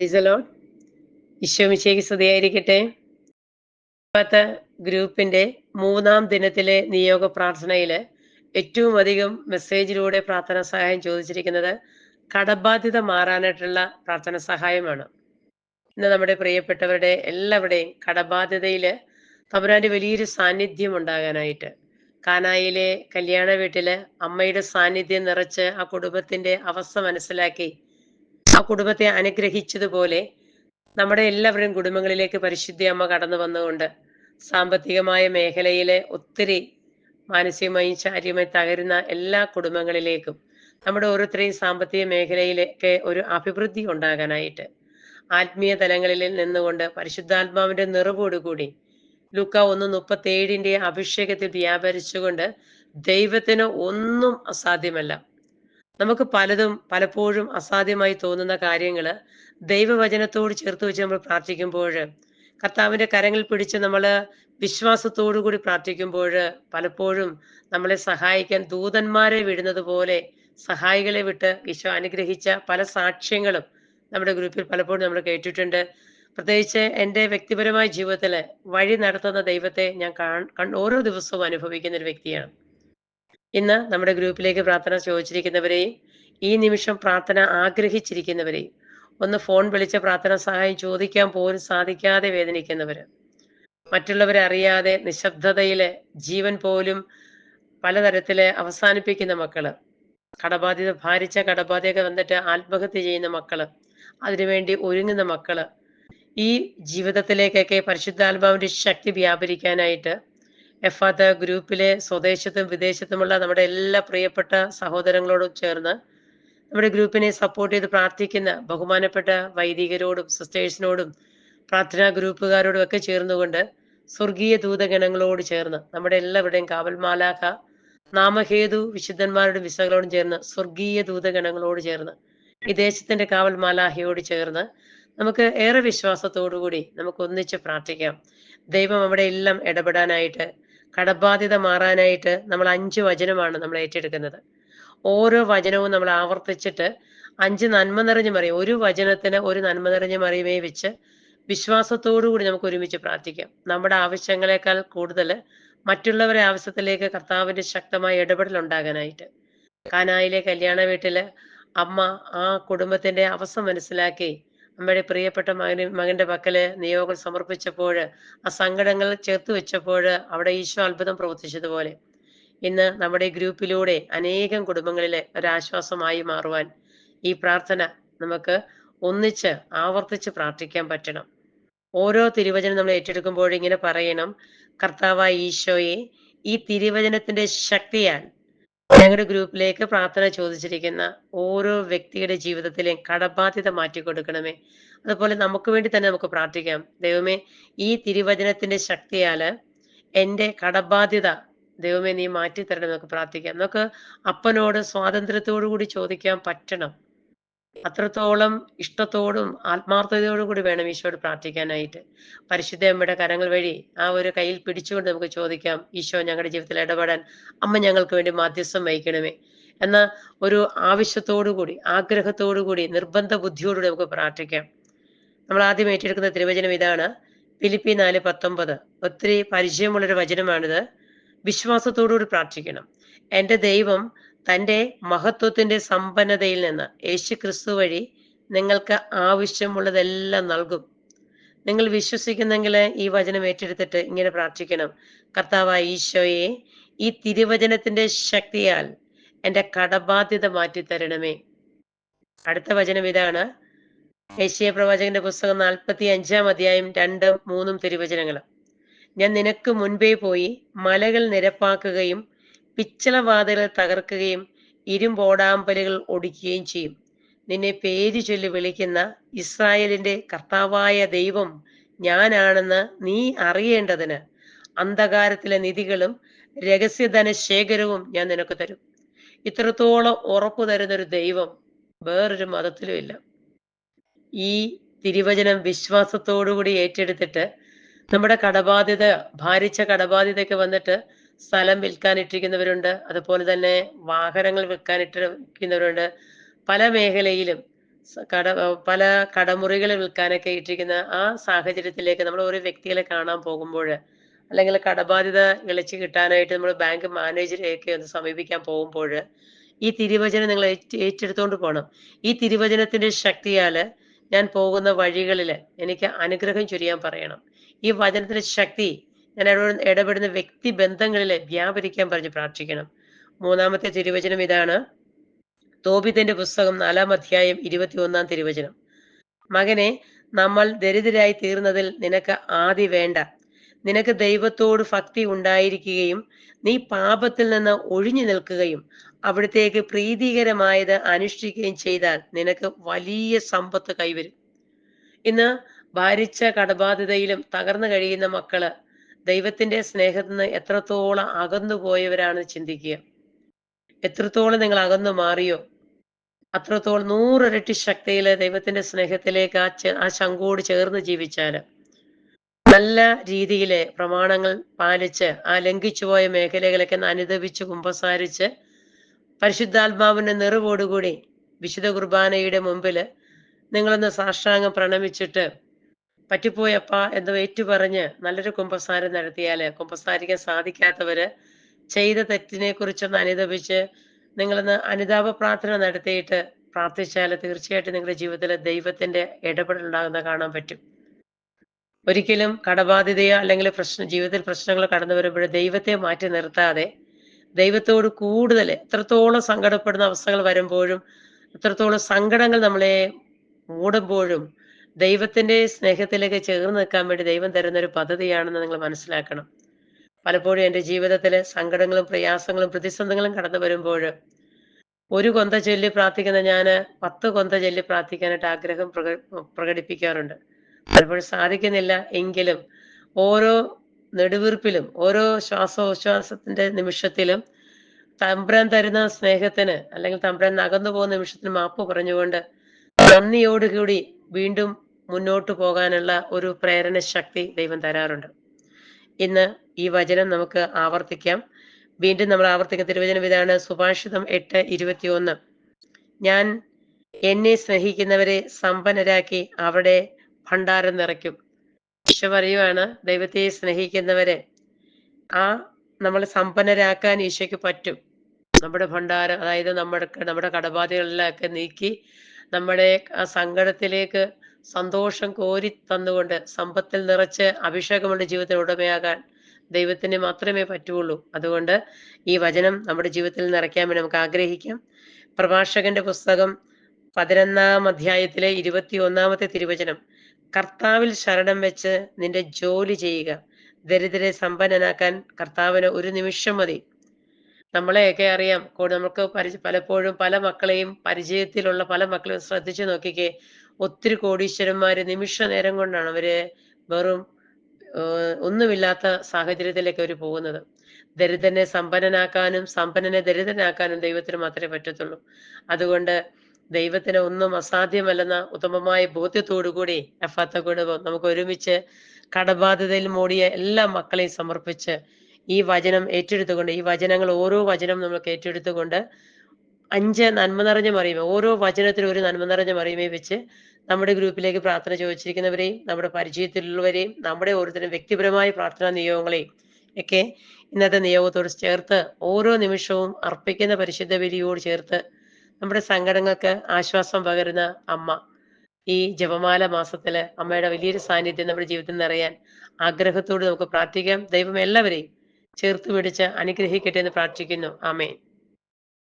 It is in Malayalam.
ഇസലോൺ ഈശോമിശേക്ക് സ്തുതിയായിരിക്കട്ടെ. പത്ത് ഗ്രൂപ്പിന്റെ മൂന്നാം ദിനത്തിലെ നിയോഗ പ്രാർത്ഥനയിൽ ഏറ്റവും അധികം മെസ്സേജിലൂടെ പ്രാർത്ഥന സഹായം ചോദിച്ചിരിക്കുന്നത് കടബാധ്യത മാറാനായിട്ടുള്ള പ്രാർത്ഥന സഹായമാണ്. ഇന്ന് നമ്മുടെ പ്രിയപ്പെട്ടവരുടെ എല്ലാവരുടെയും കടബാധ്യതയിൽ തമ്പുരാന്റെ വലിയൊരു സാന്നിധ്യം ഉണ്ടാകാനായിട്ട് കാനായിലെ കല്യാണ വീട്ടിൽ അമ്മയുടെ സാന്നിധ്യം നിറച്ച് ആ കുടുംബത്തിന്റെ അവസ്ഥ മനസ്സിലാക്കി ആ കുടുംബത്തെ അനുഗ്രഹിച്ചതുപോലെ നമ്മുടെ എല്ലാവരുടെയും കുടുംബങ്ങളിലേക്ക് പരിശുദ്ധി അമ്മ കടന്നു വന്നുകൊണ്ട് സാമ്പത്തികമായ മേഖലയിലെ ഒത്തിരി മാനസികമായും ശാരീരികമായി തകരുന്ന എല്ലാ കുടുംബങ്ങളിലേക്കും നമ്മുടെ ഓരോരുത്തരെയും സാമ്പത്തിക മേഖലയിലേക്ക് ഒരു അഭിവൃദ്ധി ഉണ്ടാകാനായിട്ട് ആത്മീയ തലങ്ങളിൽ നിന്നുകൊണ്ട് പരിശുദ്ധാത്മാവിന്റെ നിറവോടുകൂടി ലുക്ക ഒന്ന് മുപ്പത്തി ഏഴിന്റെ അഭിഷേകത്തിൽ വ്യാപരിച്ചുകൊണ്ട് ദൈവത്തിന് ഒന്നും അസാധ്യമല്ല. നമുക്ക് പലതും പലപ്പോഴും അസാധ്യമായി തോന്നുന്ന കാര്യങ്ങൾ ദൈവവചനത്തോട് ചേർത്ത് വെച്ച് നമ്മൾ പ്രാർത്ഥിക്കുമ്പോൾ കർത്താവിന്റെ കരങ്ങൾ പിടിച്ച് നമ്മൾ വിശ്വാസത്തോടു കൂടി പ്രാർത്ഥിക്കുമ്പോൾ പലപ്പോഴും നമ്മളെ സഹായിക്കാൻ ദൂതന്മാരെ വിടുന്നത് പോലെ സഹായികളെ വിട്ട് ഈശോ അനുഗ്രഹിച്ച പല സാക്ഷ്യങ്ങളും നമ്മുടെ ഗ്രൂപ്പിൽ പലപ്പോഴും നമ്മൾ കേട്ടിട്ടുണ്ട്. പ്രത്യേകിച്ച് എന്റെ വ്യക്തിപരമായ ജീവിതത്തിൽ വഴി നടത്തുന്ന ദൈവത്തെ ഞാൻ ഓരോ ദിവസവും അനുഭവിക്കുന്ന ഒരു വ്യക്തിയാണ്. ഇന്ന് നമ്മുടെ ഗ്രൂപ്പിലേക്ക് പ്രാർത്ഥന ചോദിച്ചിരിക്കുന്നവരെയും ഈ നിമിഷം പ്രാർത്ഥന ആഗ്രഹിച്ചിരിക്കുന്നവരെയും ഒന്ന് ഫോൺ വിളിച്ച പ്രാർത്ഥന സഹായം ചോദിക്കാൻ പോലും സാധിക്കാതെ വേദനിക്കുന്നവര്. മറ്റുള്ളവരെ അറിയാതെ നിശബ്ദതയിലെ ജീവൻ പോലും പലതരത്തിലെ അവസാനിപ്പിക്കുന്ന മക്കൾ. കടബാധ്യത ഭാരിച്ച കടബാധ്യത വന്നിട്ട് ആത്മഹത്യ ചെയ്യുന്ന മക്കൾ അതിനുവേണ്ടി ഒരുങ്ങുന്ന മക്കൾ. ഈ ജീവിതത്തിലേക്കൊക്കെ പരിശുദ്ധാത്മാവിന്റെ ശക്തി വ്യാപരിക്കാനായിട്ട് എഫാത്ത ഗ്രൂപ്പിലെ സ്വദേശത്തും വിദേശത്തുമുള്ള നമ്മുടെ എല്ലാ പ്രിയപ്പെട്ട സഹോദരങ്ങളോടും ചേർന്ന് നമ്മുടെ ഗ്രൂപ്പിനെ സപ്പോർട്ട് ചെയ്ത് പ്രാർത്ഥിക്കുന്ന ബഹുമാനപ്പെട്ട വൈദികരോടും സിസ്റ്റേഴ്സിനോടും പ്രാർത്ഥനാ ഗ്രൂപ്പുകാരോടും ഒക്കെ ചേർന്നുകൊണ്ട് സ്വർഗീയ ദൂതഗണങ്ങളോട് ചേർന്ന് നമ്മുടെ എല്ലാവരുടെയും കാവൽമാലാഖ നാമഹേതു വിശുദ്ധന്മാരുടെ വിസകളോടും ചേർന്ന് സ്വർഗീയ ദൂതഗണങ്ങളോട് ചേർന്ന് ഈ ദേശത്തിന്റെ കാവൽ മാലാഹയോട് ചേർന്ന് നമുക്ക് ഏറെ വിശ്വാസത്തോടു കൂടി നമുക്ക് ഒന്നിച്ച് പ്രാർത്ഥിക്കാം. ദൈവം അവിടെ എല്ലാം ഇടപെടാനായിട്ട് കടബാധ്യത മാറാനായിട്ട് നമ്മൾ അഞ്ച് വചനമാണ് നമ്മൾ ഏറ്റെടുക്കുന്നത്. ഓരോ വചനവും നമ്മൾ ആവർത്തിച്ചിട്ട് അഞ്ച് നന്മ നിറഞ്ഞ മറിയും ഒരു വചനത്തിന് ഒരു നന്മ നിറഞ്ഞ മറിയുമേ വെച്ച് വിശ്വാസത്തോടു കൂടി നമുക്ക് ഒരുമിച്ച് പ്രാർത്ഥിക്കാം. നമ്മുടെ ആവശ്യങ്ങളെക്കാൾ കൂടുതൽ മറ്റുള്ളവരെ ആവശ്യത്തിലേക്ക് കർത്താവിന്റെ ശക്തമായ ഇടപെടൽ ഉണ്ടാകാനായിട്ട്. കാനായിലെ കല്യാണ വീട്ടിൽ അമ്മ ആ കുടുംബത്തിന്റെ അവസ്ഥ മനസ്സിലാക്കി അമ്മയുടെ പ്രിയപ്പെട്ട മകന് മകന്റെ പക്കൽ നിയോഗം സമർപ്പിച്ചപ്പോൾ ആ സങ്കടങ്ങൾ ചേർത്ത് വെച്ചപ്പോൾ അവിടെ ഈശോ അത്ഭുതം പ്രവർത്തിച്ചതുപോലെ. ഇന്ന് നമ്മുടെ ഗ്രൂപ്പിലൂടെ അനേകം കുടുംബങ്ങളിലെ ഒരാശ്വാസമായി മാറുവാൻ ഈ പ്രാർത്ഥന നമുക്ക് ഒന്നിച്ച് ആവർത്തിച്ച് പ്രാർത്ഥിക്കാൻ പറ്റണം. ഓരോ തിരുവചനം നമ്മൾ ഏറ്റെടുക്കുമ്പോൾ ഇങ്ങനെ പറയണം കർത്താവായ ഈശോയെ ഈ തിരുവചനത്തിന്റെ ശക്തിയാൽ ഞങ്ങളുടെ ഗ്രൂപ്പിലേക്ക് പ്രാർത്ഥന ചോദിച്ചിരിക്കുന്ന ഓരോ വ്യക്തിയുടെ ജീവിതത്തിലെയും കടബാധ്യത മാറ്റി കൊടുക്കണമേ. അതുപോലെ നമുക്ക് വേണ്ടി തന്നെ നമുക്ക് പ്രാർത്ഥിക്കാം. ദൈവമേ ഈ തിരുവചനത്തിന്റെ ശക്തിയാൽ എന്റെ കടബാധ്യത ദൈവമേ നീ മാറ്റി തരണം നമുക്ക് പ്രാർത്ഥിക്കാം. നമുക്ക് അപ്പനോട് സ്വാതന്ത്ര്യത്തോടു കൂടി ചോദിക്കാൻ പറ്റണം. അത്രത്തോളം ഇഷ്ടത്തോടും ആത്മാർത്ഥതയോടും കൂടി വേണം ഈശോയോട് പ്രാർത്ഥിക്കാനായിട്ട്. പരിശുദ്ധ അമ്മയുടെ കരങ്ങൾ വഴി ആ ഒരു കയ്യിൽ പിടിച്ചുകൊണ്ട് നമുക്ക് ചോദിക്കാം ഈശോ ഞങ്ങളുടെ ജീവിതത്തിൽ ഇടപെടാൻ അമ്മ ഞങ്ങൾക്ക് വേണ്ടി മാധ്യസ്ഥം വഹിക്കണമേ എന്ന ഒരു ആവശ്യത്തോടു കൂടി ആഗ്രഹത്തോടു കൂടി നിർബന്ധ ബുദ്ധിയോടുകൂടി നമുക്ക് പ്രാർത്ഥിക്കാം. നമ്മൾ ആദ്യം ഏറ്റെടുക്കുന്ന തിരുവചനം ഇതാണ് ഫിലിപ്പി നാല് പത്തൊമ്പത്. ഒത്തിരി പരിചയമുള്ളൊരു വചനമാണിത്. വിശ്വാസത്തോടുകൂടി പ്രാർത്ഥിക്കണം. എന്റെ ദൈവം തന്റെ മഹത്വത്തിന്റെ സമ്പന്നതയിൽ നിന്ന് യേശു ക്രിസ്തു വഴി നിങ്ങൾക്ക് ആവശ്യമുള്ളതെല്ലാം നൽകും. നിങ്ങൾ വിശ്വസിക്കുന്നെങ്കിൽ ഈ വചനം ഏറ്റെടുത്തിട്ട് ഇങ്ങനെ പ്രാർത്ഥിക്കണം. കർത്താവായ ഈശോയെ ഈ തിരുവചനത്തിന്റെ ശക്തിയാൽ എന്റെ കടബാധ്യത മാറ്റി തരണമേ അടുത്ത വചനം ഇതാണ്. ഏഷ്യ പ്രവാചകന്റെ പുസ്തകം നാൽപ്പത്തി അഞ്ചാം അധ്യായം രണ്ടും മൂന്നും തിരുവചനങ്ങൾ ഞാൻ നിനക്ക് മുൻപേ പോയി മലകൾ നിരപ്പാക്കുകയും പിച്ചളവാതിലുകൾ തകർക്കുകയും ഇരുമ്പോടാമ്പലുകൾ ഒടിക്കുകയും ചെയ്യും. നിന്നെ പേര് ചൊല്ലി വിളിക്കുന്ന ഇസ്രായേലിന്റെ കർത്താവായ ദൈവം ഞാനാണെന്ന് നീ അറിയേണ്ടതിന് അന്ധകാരത്തിലെ നിധികളും രഹസ്യധന ശേഖരവും ഞാൻ നിനക്ക് തരും. ഇത്രത്തോളം ഉറപ്പു തരുന്നൊരു ദൈവം വേറൊരു മതത്തിലും ഇല്ല. ഈ തിരുവചനം വിശ്വാസത്തോടുകൂടി ഏറ്റെടുത്തിട്ട് നമ്മുടെ കടബാധ്യത ഭാരിച്ച കടബാധ്യതയൊക്കെ വന്നിട്ട് സ്ഥലം വിൽക്കാനിട്ടിരിക്കുന്നവരുണ്ട്. അതുപോലെ തന്നെ വാഹനങ്ങൾ വിൽക്കാനിട്ടിരിക്കുന്നവരുണ്ട്. പല മേഖലയിലും കട പല കടമുറികൾ വിൽക്കാനൊക്കെ ഇട്ടിരിക്കുന്ന ആ സാഹചര്യത്തിലേക്ക് നമ്മൾ ഓരോ വ്യക്തികളെ കാണാൻ പോകുമ്പോൾ അല്ലെങ്കിൽ കടബാധ്യത ഇളച്ച് കിട്ടാനായിട്ട് നമ്മൾ ബാങ്ക് മാനേജരെയൊക്കെ ഒന്ന് സമീപിക്കാൻ പോകുമ്പോൾ ഈ തിരുവചനം നിങ്ങൾ ഏറ്റെടുത്തുകൊണ്ട് പോകണം ഈ തിരുവചനത്തിന്റെ ശക്തിയാൽ ഞാൻ പോകുന്ന വഴികളിൽ എനിക്ക് അനുഗ്രഹം ചൊരിയാൻ പറയണം. ഈ വചനത്തിന്റെ ശക്തി ഞാൻ ഇടപെടുന്ന വ്യക്തി ബന്ധങ്ങളിൽ വ്യാപരിക്കാൻ പറഞ്ഞ് പ്രാർത്ഥിക്കണം. മൂന്നാമത്തെ തിരുവചനം ഇതാണ്. തോബിത്തിന്റെ പുസ്തകം നാലാം അധ്യായം ഇരുപത്തി ഒന്നാം തിരുവചനം. മകനെ നമ്മൾ ദരിദ്രരായി തീർന്നതിൽ നിനക്ക് ആദി വേണ്ട. നിനക്ക് ദൈവത്തോട് ഭക്തി ഉണ്ടായിരിക്കുകയും നീ പാപത്തിൽ നിന്ന് ഒഴിഞ്ഞു നിൽക്കുകയും അവിടത്തേക്ക് പ്രീതികരമായത് അനുഷ്ഠിക്കുകയും ചെയ്താൽ നിനക്ക് വലിയ സമ്പത്ത് കൈവരും. ഇന്ന് ഭാരിച്ച കടബാധ്യതയിലും തകർന്നു കഴിയുന്ന മക്കൾ ദൈവത്തിന്റെ സ്നേഹത്തിൽ നിന്ന് എത്രത്തോളം അകന്നു പോയവരാണ് ചിന്തിക്കുക. എത്രത്തോളം നിങ്ങൾ അകന്നു മാറിയോ അത്രത്തോളം നൂറിരട്ടി ശക്തിയിൽ ദൈവത്തിന്റെ സ്നേഹത്തിലേക്ക് ആ ആ ശങ്കോട് ചേർന്ന് ജീവിച്ചാൽ നല്ല രീതിയിലെ പ്രമാണങ്ങൾ പാലിച്ച് ആ ലംഘിച്ചുപോയ മേഖലകളൊക്കെ അനുദപിച്ച് കുമ്പസാരിച്ച് പരിശുദ്ധാത്മാവിന്റെ നിറവോടുകൂടി വിശുദ്ധ കുർബാനയുടെ മുമ്പിൽ നിങ്ങളൊന്ന് സാഷ്ടാംഗം പ്രണമിച്ചിട്ട് പറ്റിപ്പോയപ്പാ എന്ന് ഏറ്റുപറഞ്ഞ് നല്ലൊരു കുമ്പസാരം നടത്തിയാൽ കുമ്പസാരിക്കാൻ സാധിക്കാത്തവര് ചെയ്ത തെറ്റിനെ കുറിച്ചൊന്ന് അനുദപിച്ച് നിങ്ങളൊന്ന് അനുതാപ പ്രാർത്ഥന നടത്തിയിട്ട് പ്രാർത്ഥിച്ചാൽ തീർച്ചയായിട്ടും നിങ്ങളുടെ ജീവിതത്തിൽ ദൈവത്തിന്റെ ഇടപെടൽ ഉണ്ടാകുന്ന കാണാൻ പറ്റും. ഒരിക്കലും കടബാധ്യതയോ അല്ലെങ്കിൽ പ്രശ്ന ജീവിതത്തിൽ പ്രശ്നങ്ങൾ കടന്നു വരുമ്പോൾ ദൈവത്തെ മാറ്റി നിർത്താതെ ദൈവത്തോട് കൂടുതൽ എത്രത്തോളം സങ്കടപ്പെടുന്ന അവസ്ഥകൾ വരുമ്പോഴും എത്രത്തോളം സങ്കടങ്ങൾ നമ്മളെ മൂടുമ്പോഴും ദൈവത്തിന്റെ സ്നേഹത്തിലേക്ക് ചേർന്ന് നിൽക്കാൻ വേണ്ടി ദൈവം തരുന്ന ഒരു പദ്ധതിയാണെന്ന് നിങ്ങൾ മനസ്സിലാക്കണം. പലപ്പോഴും എന്റെ ജീവിതത്തിൽ സങ്കടങ്ങളും പ്രയാസങ്ങളും പ്രതിസന്ധികളും കടന്നു വരുമ്പോൾ ഒരു കൊന്ത ചൊല്ലി പ്രാർത്ഥിക്കുന്ന ഞാൻ പത്ത് കൊന്ത ചൊല്ലി പ്രാർത്ഥിക്കാനായിട്ട് ആഗ്രഹം പ്രക പ്രകടിപ്പിക്കാറുണ്ട്. പലപ്പോഴും സാധിക്കുന്നില്ല എങ്കിലും ഓരോ നെടുവീർപ്പിലും ഓരോ ശ്വാസോച്ഛ്വാസത്തിന്റെ നിമിഷത്തിലും തമ്പുരാൻ തരുന്ന സ്നേഹത്തിന് അല്ലെങ്കിൽ തമ്പുരാൻ അകന്നു പോകുന്ന നിമിഷത്തിന് മാപ്പ് പറഞ്ഞുകൊണ്ട് നന്ദിയോടുകൂടി വീണ്ടും മുന്നോട്ട് പോകാനുള്ള ഒരു പ്രേരണ ശക്തി ദൈവം തരാറുണ്ട്. ഇന്ന് ഈ വചനം നമുക്ക് ആവർത്തിക്കാം. വീണ്ടും നമ്മൾ ആവർത്തിക്കുന്ന തിരുവചനം ഇതാണ് സുഭാഷിതം 8:21 ഞാൻ എന്നെ സ്നേഹിക്കുന്നവരെ സമ്പന്നരാക്കി അവിടെ ഭണ്ഡാരം നിറയ്ക്കും. ഈശോ പറയുവാണ് ദൈവത്തെ സ്നേഹിക്കുന്നവരെ ആ നമ്മൾ സമ്പന്നരാക്കാൻ ഈശോയ്ക്ക് പറ്റും. നമ്മുടെ ഭണ്ഡാരം അതായത് നമ്മുടെ നമ്മുടെ കടബാധകളിലൊക്കെ നീക്കി നമ്മുടെ ആ സങ്കടത്തിലേക്ക് സന്തോഷം കോരി തന്നുകൊണ്ട് സമ്പത്തിൽ നിറച്ച് അഭിഷേകമുള്ള ജീവിതത്തിന് ഉടമയാകാൻ ദൈവത്തിന് മാത്രമേ പറ്റുള്ളൂ. അതുകൊണ്ട് ഈ വചനം നമ്മുടെ ജീവിതത്തിൽ നിറയ്ക്കാൻ വേണ്ടി നമുക്ക് ആഗ്രഹിക്കാം. പ്രഭാഷകന്റെ പുസ്തകം 11-ാം അധ്യായത്തിലെ ഇരുപത്തി ഒന്നാമത്തെ തിരുവചനം കർത്താവിൽ ശരണം വെച്ച് നിന്റെ ജോലി ചെയ്യുക. ദരിദ്രരെ സമ്പന്നനാക്കാൻ കർത്താവിന് ഒരു നിമിഷം മതി. നമ്മളെയൊക്കെ അറിയാം നമുക്ക് പലപ്പോഴും പല മക്കളെയും പരിചയത്തിലുള്ള പല മക്കളെയും ശ്രദ്ധിച്ചു നോക്കിക്കേ ഒത്തിരി കോടീശ്വരന്മാര് നിമിഷ നേരം കൊണ്ടാണ് അവർ വെറും ഒന്നുമില്ലാത്ത സാഹചര്യത്തിലേക്ക് അവർ പോകുന്നത്. ദരിദ്രനെ സമ്പന്നനാക്കാനും സമ്പന്നനെ ദരിദ്രനാക്കാനും ദൈവത്തിന് മാത്രമേ പറ്റത്തുള്ളൂ. അതുകൊണ്ട് ദൈവത്തിന് ഒന്നും അസാധ്യമല്ലെന്ന ഉത്തമമായ ബോധ്യത്തോടുകൂടി എഫാത്ത കുടുംബം നമുക്ക് ഒരുമിച്ച് കടബാധ്യതയിൽ മൂടിയ എല്ലാ മക്കളെയും സമർപ്പിച്ച് ഈ വചനം ഏറ്റെടുത്തുകൊണ്ട് ഈ വചനങ്ങൾ ഓരോ വചനം നമുക്ക് ഏറ്റെടുത്തുകൊണ്ട് 5 നന്മ നിറഞ്ഞ മറിയമേ ഓരോ വചനത്തിലും ഒരു നന്മ നിറഞ്ഞ മറിയമേ വെച്ച് നമ്മുടെ ഗ്രൂപ്പിലേക്ക് പ്രാർത്ഥന ചോദിച്ചിരിക്കുന്നവരെയും നമ്മുടെ പരിചയത്തിലുള്ളവരെയും നമ്മുടെ ഓരോരുത്തരും വ്യക്തിപരമായ പ്രാർത്ഥനാ നിയോഗങ്ങളെയും ഒക്കെ ഇന്നത്തെ നിയോഗത്തോട് ചേർത്ത് ഓരോ നിമിഷവും അർപ്പിക്കുന്ന പരിശുദ്ധ ബലിയോട് ചേർത്ത് നമ്മുടെ സങ്കടങ്ങൾക്ക് ആശ്വാസം പകരുന്ന അമ്മ ഈ ജപമാല മാസത്തിൽ അമ്മയുടെ വലിയൊരു സാന്നിധ്യം നമ്മുടെ ജീവിതത്തിൽ നിറയാൻ ആഗ്രഹത്തോട് നമുക്ക് പ്രാർത്ഥിക്കാം. ദൈവം എല്ലാവരെയും ചേർത്ത് പിടിച്ച് അനുഗ്രഹിക്കട്ടെ എന്ന് പ്രാർത്ഥിക്കുന്നു. ആമേൻ.